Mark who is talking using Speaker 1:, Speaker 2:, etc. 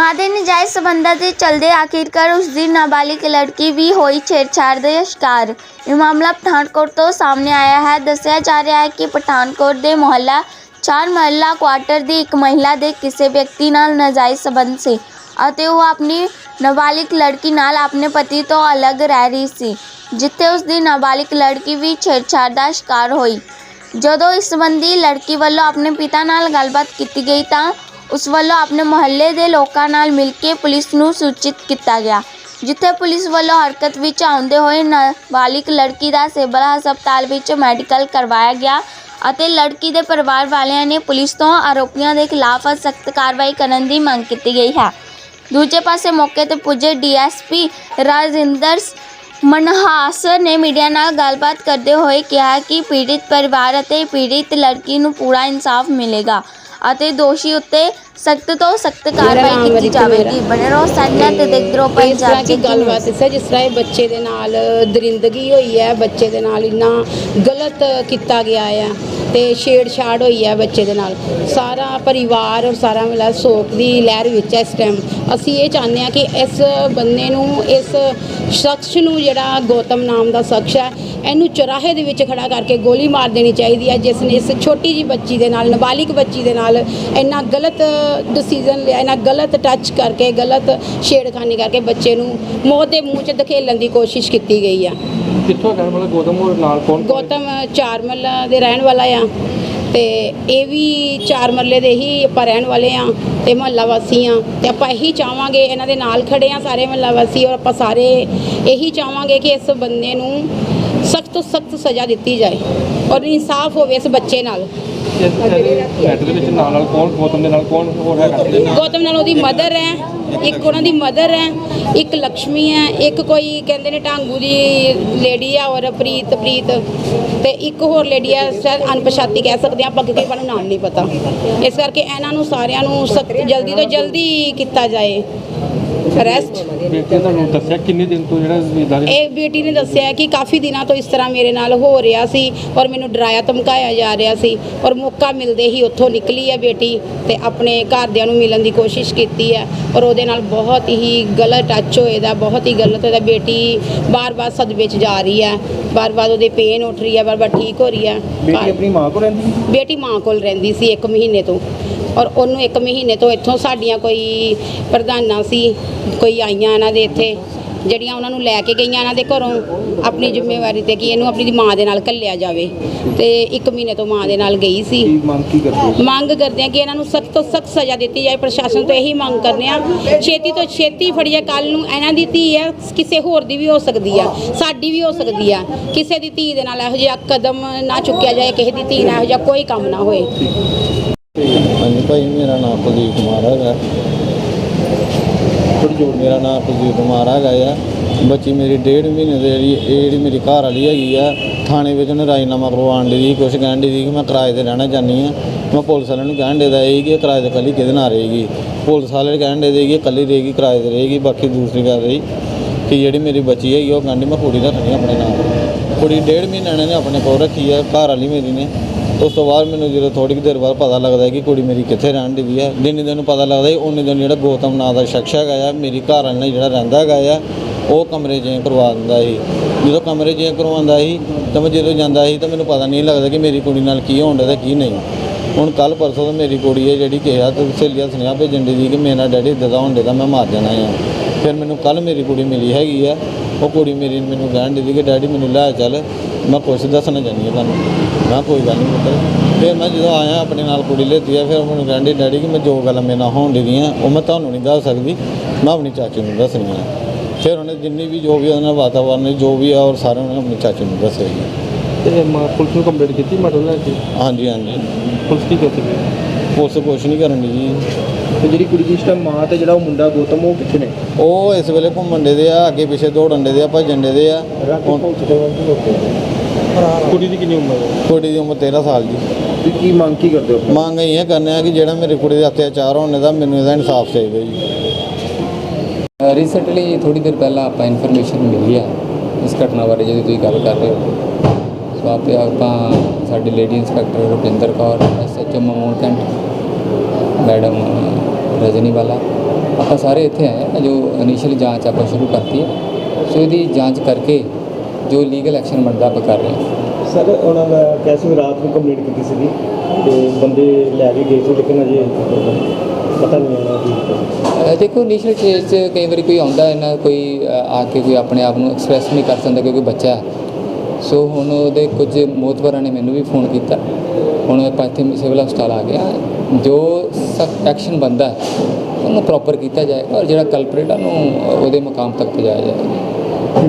Speaker 1: ਮਾਂ ਦੇ ਨਜਾਇਜ਼ ਸਬੰਧਾਂ ਦੇ ਚਲਦੇ ਆਖਿਰਕਾਰ ਉਸ ਦੀ ਨਾਬਾਲਿਗ ਲੜਕੀ ਵੀ ਹੋਈ ਛੇੜਛਾੜ ਦੇ ਸ਼ਿਕਾਰ ਇਹ ਮਾਮਲਾ ਪਠਾਨਕੋਟ ਤੋਂ ਸਾਹਮਣੇ ਆਇਆ ਹੈ ਦੱਸਿਆ ਜਾ ਰਿਹਾ ਹੈ ਕਿ ਪਠਾਨਕੋਟ ਦੇ ਮੁਹੱਲਾ ਚਾਰ ਮਹੱਲਾ ਕੁਆਟਰ ਦੀ ਇੱਕ ਮਹਿਲਾ ਦੇ ਕਿਸੇ ਵਿਅਕਤੀ ਨਾਲ ਨਾਜਾਇਜ਼ ਸਬੰਧ ਸੀ ਅਤੇ ਉਹ ਆਪਣੀ ਨਾਬਾਲਿਗ ਲੜਕੀ ਨਾਲ ਆਪਣੇ ਪਤੀ ਤੋਂ ਅਲੱਗ ਰਹਿ ਰਹੀ ਸੀ ਜਿੱਥੇ ਉਸ ਦੀ ਨਾਬਾਲਿਗ ਲੜਕੀ ਵੀ ਛੇੜਛਾੜ ਦਾ ਸ਼ਿਕਾਰ ਹੋਈ ਜਦੋਂ ਇਸ ਸੰਬੰਧੀ ਲੜਕੀ ਵੱਲੋਂ ਆਪਣੇ ਪਿਤਾ ਨਾਲ ਗੱਲਬਾਤ ਕੀਤੀ ਗਈ ਤਾਂ ਉਸ ਵੱਲੋਂ ਆਪਣੇ ਮੁਹੱਲੇ ਦੇ ਲੋਕਾਂ ਨਾਲ ਮਿਲ ਕੇ ਪੁਲਿਸ ਨੂੰ ਸੂਚਿਤ ਕੀਤਾ ਗਿਆ, ਜਿੱਥੇ ਪੁਲਿਸ ਵੱਲੋਂ ਹਰਕਤ ਵਿੱਚ ਆਉਂਦੇ ਹੋਏ ਨਾਬਾਲਿਗ ਲੜਕੀ ਦਾ ਸਿਵਲ ਹਸਪਤਾਲ ਵਿੱਚ ਮੈਡੀਕਲ ਕਰਵਾਇਆ ਗਿਆ ਅਤੇ ਲੜਕੀ ਦੇ ਪਰਿਵਾਰ ਵਾਲਿਆਂ ਨੇ ਪੁਲਿਸ ਤੋਂ ਆਰੋਪੀਆਂ ਦੇ ਖਿਲਾਫ ਸਖਤ ਕਾਰਵਾਈ ਕਰਨ ਦੀ ਮੰਗ ਕੀਤੀ ਗਈ ਹੈ। ਦੂਜੇ ਪਾਸੇ ਮੌਕੇ ਤੇ ਪੁੱਜੇ ਡੀਐਸਪੀ ਰਾਜਿੰਦਰ ਸ- ਮਨਹਾਸ ਨੇ ਮੀਡੀਆ ਨਾਲ ਗੱਲਬਾਤ ਕਰਦੇ ਹੋਏ ਕਿਹਾ ਕਿ ਪੀੜਿਤ ਪਰਿਵਾਰ ਅਤੇ ਪੀੜਿਤ ਲੜਕੀ ਨੂੰ ਪੂਰਾ ਇਨਸਾਫ ਮਿਲੇਗਾ। ਅਤੇ ਦੋਸ਼ੀ ਉੱਤੇ ਸਖਤ ਤੋਂ ਸਖਤ ਕਾਰਵਾਈ ਕੀਤੀ ਜਾਵੇਗੀ। ਬਣੇ ਰਹੋ ਸਾਡਾ ਤੇ ਦੇਖਦੇ ਰਹੋ
Speaker 2: ਇਸ ਤਰ੍ਹਾਂ
Speaker 1: ਪੰਜਾਬ
Speaker 2: ਕੀ
Speaker 1: ਦੀ
Speaker 2: ਗੱਲਬਾਤ ਹੈ ਜਿਸ ਤਰ੍ਹਾਂ ਇਹ ਬੱਚੇ ਦੇ ਨਾਲ ਦਰਿੰਦਗੀ ਹੋਈ ਹੈ ਬੱਚੇ ਦੇ ਨਾਲ ਇੰਨਾ ਗਲਤ ਕੀਤਾ ਗਿਆ ਹੈ ਤੇ ਛੇੜਛਾੜ ਹੋਈ ਹੈ ਬੱਚੇ ਦੇ ਨਾਲ। ਸਾਰਾ ਪਰਿਵਾਰ ਔਰ ਸਾਰਾ ਮਿਲਾ ਸੋਕ ਦੀ ਲਹਿਰ ਵਿੱਚ ਹੈ ਇਸ ਟਾਈਮ ਅਸੀਂ ਇਹ ਚਾਹੁੰਦੇ ਹਾਂ ਕਿ ਇਸ ਬੰਦੇ ਨੂੰ, ਇਸ ਸ਼ਖਸ ਨੂੰ ਜਿਹੜਾ ਗੌਤਮ ਨਾਮ ਦਾ ਸ਼ਖਸ ਹੈ, ਇਹਨੂੰ ਚੁਰਾਹੇ ਦੇ ਵਿੱਚ ਖੜਾ ਕਰਕੇ ਗੋਲੀ ਮਾਰ ਦੇਣੀ ਚਾਹੀਦੀ ਹੈ, ਜਿਸ ਨੇ ਇਸ ਛੋਟੀ ਜੀ ਬੱਚੀ ਦੇ ਨਾਲ, ਨਾਬਾਲਿਗ ਬੱਚੀ ਦੇ ਨਾਲ ਇੰਨਾ ਗਲਤ ਡਿਸੀਜਨ ਲਿਆ, ਇੰਨਾ ਗਲਤ ਟੱਚ ਕਰਕੇ, ਗਲਤ ਛੇੜਖਾਨੀ ਕਰਕੇ ਬੱਚੇ ਨੂੰ ਮੌਤ ਦੇ ਮੂੰਹ 'ਚ ਧਕੇਲਣ ਦੀ ਕੋਸ਼ਿਸ਼ ਕੀਤੀ ਗਈ ਆ
Speaker 3: ਕਿੱਥੋਂ ਰਹਿਣ ਵਾਲਾ ਗੌਤਮ ਹੋਰ ਨਾਲ ਕੌਣ
Speaker 2: ਗੌਤਮ ਚਾਰ ਮੱਲਾ ਦੇ ਰਹਿਣ ਵਾਲਾ ਆ। ਤੇ ਇਹ ਵੀ ਚਾਰ ਮਰਲੇ ਦੇ ਹੀ ਆਪਾਂ ਰਹਿਣ ਵਾਲੇ ਆ ਤੇ ਮਹੱਲਾ ਵਾਸੀ ਆ। ਤੇ ਆਪਾਂ ਇਹੀ ਚਾਹਾਂਗੇ ਇਹਨਾਂ ਦੇ ਨਾਲ ਖੜੇ ਆ ਸਾਰੇ ਮਹੱਲਾ ਵਾਸੀ ਔਰ ਆਪਾਂ ਸਾਰੇ ਇਹੀ ਚਾਹਾਂਗੇ ਕਿ ਇਸ ਬੰਦੇ ਨੂੰ ਸਖਤ ਤੋਂ ਸਖਤ ਸਜ਼ਾ ਦਿੱਤੀ ਜਾਏ ਔਰ ਇਨਸਾਫ ਹੋਵੇ ਇਸ ਬੱਚੇ ਨਾਲ।
Speaker 3: ਇਸ ਮੈਟਰ ਦੇ ਵਿੱਚ ਨਾਲ ਨਾਲ ਕੌਣ ਗੌਤਮ ਦੇ ਨਾਲ ਕੌਣ ਹੋਰ ਹੈਗਾ?
Speaker 2: ਗੌਤਮ ਨਾਲ ਉਹਦੀ ਮਦਰ ਹੈ ਇੱਕ ਉਹਨਾਂ ਦੀ ਮਦਰ ਹੈ ਇੱਕ ਲక్ష్ਮੀ ਹੈ ਇੱਕ ਕੋਈ ਕਹਿੰਦੇ ਨੇ ਢਾਂਗੂ ਦੀ ਲੇਡੀ ਆ ਔਰ ਪ੍ਰੀਤ ਪ੍ਰੀਤ ਤੇ ਇੱਕ ਹੋਰ ਲੇਡੀ ਆ ਸ਼ਾਇਦ ਅਣਪਛਾਤੀ ਕਹਿ ਸਕਦੇ ਆ ਆਪਾਂ ਕਿਉਂਕਿ ਆਪਾਂ ਨੂੰ ਨਾਮ ਨਹੀਂ ਪਤਾ। ਇਸ ਕਰਕੇ ਇਹਨਾਂ ਨੂੰ ਸਾਰਿਆਂ ਨੂੰ ਸਖਤ ਜਲਦੀ ਤੋਂ ਜਲਦੀ ਕੀਤਾ ਜਾਏ। ਅਰੈਸਟ
Speaker 3: ਬੇਟੀ ਨੇ ਤੁਹਾਨੂੰ ਦੱਸਿਆ ਕਿੰਨੇ ਦਿਨ ਤੋਂ ਜਿਹੜਾ ਇਦਾਂ
Speaker 2: ਇਹ ਬੇਟੀ ਨੇ ਦੱਸਿਆ ਕਿ ਕਾਫੀ ਦਿਨਾਂ ਤੋਂ ਇਸ ਤਰ੍ਹਾਂ ਮੇਰੇ ਨਾਲ ਹੋ ਰਿਹਾ ਸੀ ਔਰ ਮੈਨੂੰ ਡਰਾਇਆ ਧਮਕਾਇਆ ਜਾ ਰਿਹਾ ਸੀ ਔਰ ਮੌਕਾ ਮਿਲਦੇ ਹੀ ਉੱਥੋਂ ਨਿਕਲੀ ਹੈ ਬੇਟੀ ਤੇ ਆਪਣੇ ਘਰਦਿਆਂ ਨੂੰ ਮਿਲਣ ਦੀ ਕੋਸ਼ਿਸ਼ ਕੀਤੀ ਹੈ ਔਰ ਉਹਦੇ ਨਾਲ ਬਹੁਤ ਹੀ ਗਲਤ ਟੱਚ ਹੋਏ ਦਾ ਬਹੁਤ ਹੀ ਗਲਤ ਹੋਇਆ ਬੇਟੀ ਬਾਰ-ਬਾਰ ਸਦਮੇ 'ਚ ਜਾ ਰਹੀ ਹੈ ਬਾਰ-ਬਾਰ ਉਹਦੇ ਪੇਨ ਉੱਠ ਰਹੀ ਹੈ ਬਾਰ-ਬਾਰ ਠੀਕ ਹੋ ਰਹੀ ਹੈ।
Speaker 3: ਬੇਟੀ ਆਪਣੀ ਮਾਂ ਕੋਲ ਰਹਿੰਦੀ
Speaker 2: ਬੇਟੀ ਮਾਂ ਕੋਲ ਰਹਿੰਦੀ ਸੀ 1 ਮਹੀਨੇ ਤੋਂ। ਔਰ ਉਹਨੂੰ 1 ਮਹੀਨੇ ਤੋਂ ਇੱਥੋਂ ਸਾਡੀਆਂ ਕੋਈ ਪ੍ਰਧਾਨਾਂ ਸੀ ਕੋਈ ਆਈਆਂ ਇਹਨਾਂ ਦੇ ਇੱਥੇ ਜਿਹੜੀਆਂ ਉਹਨਾਂ ਨੂੰ ਲੈ ਕੇ ਗਈਆਂ ਇਹਨਾਂ ਦੇ ਘਰੋਂ ਆਪਣੀ ਜ਼ਿੰਮੇਵਾਰੀ ਤੇ ਕਿ ਇਹਨੂੰ ਆਪਣੀ ਮਾਂ ਦੇ ਨਾਲ ਘੱਲਿਆ ਜਾਵੇ। ਤੇ 1 ਮਹੀਨੇ ਤੋਂ ਮਾਂ ਦੇ ਨਾਲ ਗਈ ਸੀ।
Speaker 3: ਮੰਗ ਕੀ ਕਰਦੇ
Speaker 2: ਮੰਗ ਕਰਦੇ ਆ ਕਿ ਇਹਨਾਂ ਨੂੰ ਸਖਤ ਤੋਂ ਸਖਤ ਸਜ਼ਾ ਦਿੱਤੀ ਜਾਏ। ਪ੍ਰਸ਼ਾਸਨ ਤੋਂ ਇਹੀ ਮੰਗ ਕਰਨੇ ਆ ਛੇਤੀ ਤੋਂ ਛੇਤੀ ਫੜੀਏ ਕੱਲ ਨੂੰ ਇਹਨਾਂ ਦੀ ਧੀ ਹੈ। ਕਿਸੇ ਹੋਰ ਦੀ ਵੀ ਹੋ ਸਕਦੀ ਆ। ਸਾਡੀ ਵੀ ਹੋ ਸਕਦੀ ਆ। ਕਿਸੇ ਦੀ ਧੀ ਦੇ ਨਾਲ ਇਹੋ ਜਿਹਾ ਕਦਮ ਨਾ ਚੁੱਕਿਆ ਜਾਏ ਕਿਸੇ ਦੀ ਧੀ ਨਾਲ ਇਹੋ ਜਿਹਾ ਕੋਈ ਕੰਮ ਨਾ ਹੋਏ।
Speaker 4: ਭਾਈ, ਮੇਰਾ ਨਾਮ ਕੁਲਦੀਪ ਕੁਮਾਰ ਹੈਗਾ। ਮੇਰਾ ਨਾਮ ਕੁਲਦੀਪ ਕੁਮਾਰ ਹੈਗਾ ਆ। ਬੱਚੀ ਮੇਰੀ ਡੇਢ ਮਹੀਨੇ ਦੇ ਜਿਹੜੀ, ਇਹ ਜਿਹੜੀ ਮੇਰੀ ਘਰ ਵਾਲੀ ਹੈਗੀ ਆ, ਥਾਣੇ ਵਿੱਚ ਉਹਨੇ ਰਾਜੀਨਾਮਾ ਕਰਵਾਉਣ ਦੀ ਸੀ, ਕੁਛ ਕਹਿਣ ਦੀ ਸੀ ਕਿ ਮੈਂ ਕਿਰਾਏ ਤੇ ਰਹਿਣਾ ਚਾਹੁੰਦੀ ਆ। ਮੈਂ ਪੁਲਿਸ ਵਾਲਿਆਂ ਨੂੰ ਕਹਿਣ ਦੇਦਾ ਸੀ ਕਿ ਇਹ ਕਿਰਾਏ ਤੇ ਕੱਲੀ ਕਿਹਦੇ ਨਾਲ ਰਹੇਗੀ? ਪੁਲਿਸ ਵਾਲੇ ਕਹਿਣ ਦੇ ਕਿ ਕੱਲੀ ਰਹੇਗੀ, ਕਿਰਾਏ ਤੇ ਰਹੇਗੀ, ਬਾਕੀ ਦੂਸਰੀ ਗੱਲ ਰਹੀ ਕਿ ਜਿਹੜੀ ਮੇਰੀ ਬੱਚੀ ਹੈਗੀ ਉਹ ਕਹਿੰਦੀ ਮੈਂ ਕੁੜੀ ਰੱਖਣੀ ਆਪਣੇ ਨਾਲ। ਕੁੜੀ ਡੇਢ ਮਹੀਨੇ ਨੇ ਆਪਣੇ ਕੋਲ ਰੱਖੀ ਆ, ਘਰ ਵਾਲੀ ਮੇਰੀ ਨੇ। ਉਸ ਤੋਂ ਬਾਅਦ ਮੈਨੂੰ ਜਦੋਂ ਥੋੜੀ ਕੁ ਦੇਰ ਬਾਅਦ ਪਤਾ ਲੱਗਦਾ ਕਿ ਕੁੜੀ ਮੇਰੀ ਕਿੱਥੇ ਰਹਿਣ ਦੀ ਹੈ, ਜਿੰਨੇ ਦਿਨ ਪਤਾ ਲੱਗਦਾ ਸੀ ਉਨੇ ਦਿਨ ਜਿਹੜਾ ਗੌਤਮ ਨਾਂ ਦਾ ਸ਼ਖਸ ਹੈਗਾ ਆ, ਮੇਰੀ ਘਰ ਵਾਲੇ ਨਾਲ ਜਿਹੜਾ ਰਹਿੰਦਾ ਹੈਗਾ ਆ, ਉਹ ਕਮਰੇ ਚੇਂਜ ਕਰਵਾ ਦਿੰਦਾ ਸੀ। ਜਦੋਂ ਕਮਰੇ ਚੇਂਜ ਕਰਵਾਉਂਦਾ ਸੀ, ਤਾਂ ਮੈਂ ਜਦੋਂ ਜਾਂਦਾ ਸੀ, ਤਾਂ ਮੈਨੂੰ ਪਤਾ ਨਹੀਂ ਲੱਗਦਾ ਕਿ ਮੇਰੀ ਕੁੜੀ ਨਾਲ ਕੀ ਹੋਣ ਡਿਆ ਤੇ ਕੀ ਨਹੀਂ। ਹੁਣ ਕੱਲ ਪਰਸੋਂ ਤੋਂ ਮੇਰੀ ਕੁੜੀ ਹੈ ਜਿਹੜੀ ਕਿਹਾ ਤੇ ਸਹੇਲੀਆਂ ਸੁਨੇਹਾ ਭੇਜਣ ਦੀ ਕਿ ਮੇਰਾ ਡੈਡੀ ਇੱਦਾਂ ਦਾ ਹੋਣ ਡਿਆ ਮੈਂ ਮਾਰ ਜਾਣਾ ਆ। ਫਿਰ ਮੈਨੂੰ ਕੱਲ ਮੇਰੀ ਕੁੜੀ ਮਿਲੀ ਹੈਗੀ ਆ ਉਹ ਕੁੜੀ ਮੇਰੀ ਮੈਨੂੰ ਕਹਿਣ ਦੀ ਕਿ ਡੈਡੀ ਮੈਨੂੰ ਲੈ ਚੱਲ ਮੈਂ ਕੁਛ ਦੱਸਣਾ ਚਾਹੁੰਦੀ ਹਾਂ ਤੁਹਾਨੂੰ। ਮੈਂ ਕੋਈ ਗੱਲ ਨਹੀਂ ਪੁੱਤਰ ਫਿਰ ਮੈਂ ਜਦੋਂ ਆਇਆ ਆਪਣੇ ਨਾਲ ਕੁੜੀ ਲੈਤੀ ਆ ਫਿਰ ਮੈਨੂੰ ਕਹਿੰਦੀ ਡੈਡੀ ਕਿ ਮੈਂ ਜੋ ਗੱਲਾਂ ਮੇਰੇ ਨਾਲ ਹੋਣ ਡੀਆਂ ਉਹ ਮੈਂ ਤੁਹਾਨੂੰ ਨਹੀਂ ਦੱਸ ਸਕਦੀ ਮੈਂ ਆਪਣੀ ਚਾਚੀ ਨੂੰ ਦੱਸਣੀ ਆ। ਫਿਰ ਉਹਨੇ ਜਿੰਨੀ ਵੀ ਜੋ ਵੀ ਉਹਦੇ ਨਾਲ ਵਾਤਾਵਰਨ ਜੋ ਵੀ ਆ ਔਰ ਸਾਰੇ ਉਹਨੇ ਆਪਣੀ ਚਾਚੀ ਨੂੰ ਦੱਸਿਆ
Speaker 3: ਤੇ ਮਾਂ ਪੁਲਿਸ ਨੂੰ ਕੰਪਲੇਂਟ ਕੀਤੀ ਮੈਟਰ ਲੈ ਕੇ
Speaker 4: ਹਾਂਜੀ ਹਾਂਜੀ।
Speaker 3: ਪੁਲਿਸ ਕੀ ਪਈ?
Speaker 4: ਪੁਲਿਸ ਕੁਛ ਨਹੀਂ ਕਰਨ ਦੀ ਜੀ।
Speaker 3: ਤੇ ਜਿਹੜੀ ਕੁੜੀ ਦੀ ਇਸ ਟਾਈਮ ਮਾਂ ਤੇ ਜਿਹੜਾ ਉਹ ਮੁੰਡਾ ਗੌਤਮ ਉਹ ਕਿੱਥੇ ਨੇ?
Speaker 4: ਉਹ ਇਸ ਵੇਲੇ ਘੁੰਮਣ ਡੇ ਦੇ ਆ ਅੱਗੇ ਪਿੱਛੇ ਦੌੜਨ ਦੇ ਆ ਭੱਜਣ ਦੇ ਆ। ਹੁਣ
Speaker 3: ਕੁੜੀ ਦੀ ਕਿੰਨੀ ਉਮਰ ਹੈ?
Speaker 4: ਕੁੜੀ ਦੀ ਉਮਰ 13 ਸਾਲ ਜੀ
Speaker 3: ਤੇ ਕੀ ਮੰਗ ਕੀ ਕਰਦੇ ਹੋ?
Speaker 4: ਮੰਗ ਇਹ ਕਰਨੇ ਆ ਕਿ ਜਿਹੜਾ ਮੇਰੇ ਕੁੜੀ ਦੇ ਅਤਿਆਚਾਰ ਹੋਣੇ ਦਾ ਮੈਨੂੰ ਇਹਦਾ ਇਨਸਾਫ ਚਾਹੀਦਾ ਜੀ।
Speaker 5: ਰੀਸੈਂਟਲੀ ਥੋੜੀ ਦੇਰ ਪਹਿਲਾਂ ਆਪਾਂ ਇਨਫੋਰਮੇਸ਼ਨ ਮਿਲੀ ਹੈ ਇਸ ਘਟਨਾ ਬਾਰੇ ਜਿਹੜੀ ਤੁਸੀਂ ਗੱਲ ਕਰ ਰਹੇ ਹੋ। ਸੋ ਆਪੇ ਆਪਾਂ ਸਾਡੀ lady inspector Rupinder Kaur SHO Mamun Cantt madam Rajni ਵਾਲਾ ਆਪਾਂ ਸਾਰੇ ਇੱਥੇ ਆਏ ਹਾਂ ਜੋ ਇਨੀਸ਼ੀਅਲ ਜਾਂਚ ਆਪਾਂ ਸ਼ੁਰੂ ਕਰਤੀ ਹੈ। ਸੋ ਇਹਦੀ ਜਾਂਚ ਕਰਕੇ ਜੋ ਲੀਗਲ ਐਕਸ਼ਨ ਬਣਦਾ ਆਪਾਂ ਕਰ ਰਹੇ ਹਾਂ।
Speaker 6: ਸਰ ਉਹਨਾਂ ਦਾ ਕੈਸੇ ਰਾਤ ਨੂੰ ਕੰਪਲੀਟ ਕੀਤੀ ਸੀਗੀ ਤੇ ਬੰਦੇ ਲੈ ਕੇ ਗਏ ਸੀ ਲੇਕਿਨ ਅਜੇ ਪਤਾ ਨਹੀਂ
Speaker 5: ਅ, ਦੇਖੋ ਇਨੀਸ਼ੀਅਲ ਸਟੇਜ 'ਚ ਕਈ ਵਾਰੀ ਕੋਈ ਆਉਂਦਾ ਹੈ ਨਾ ਕੋਈ ਆ ਕੇ ਕੋਈ ਆਪਣੇ ਆਪ ਨੂੰ ਐਕਸਪ੍ਰੈਸ ਨਹੀਂ ਕਰ ਸਕਦਾ ਕਿਉਂਕਿ ਬੱਚਾ ਸੋ ਹੁਣ ਉਹਦੇ ਕੁਝ ਮੋਤਬਰਾਂ ਨੇ ਮੈਨੂੰ ਵੀ ਫੋਨ ਕੀਤਾ। ਹੁਣ ਆਪਾਂ ਇੱਥੇ ਸਿਵਲ ਹਸਪਤਾਲ ਆ ਗਿਆ ਜੋ ਸਖਤ ਐਕਸ਼ਨ ਬੰਦਾ ਹੈ, ਉਹਨੂੰ ਪ੍ਰੋਪਰ ਕੀਤਾ ਜਾਏਗਾ ਔਰ ਜਿਹੜਾ ਕਲਪਰੇਟ ਆ ਉਹਨੂੰ ਉਹਦੇ ਮੁਕਾਮ ਤੱਕ ਪਹੁੰਚਾਇਆ ਜਾਏਗਾ।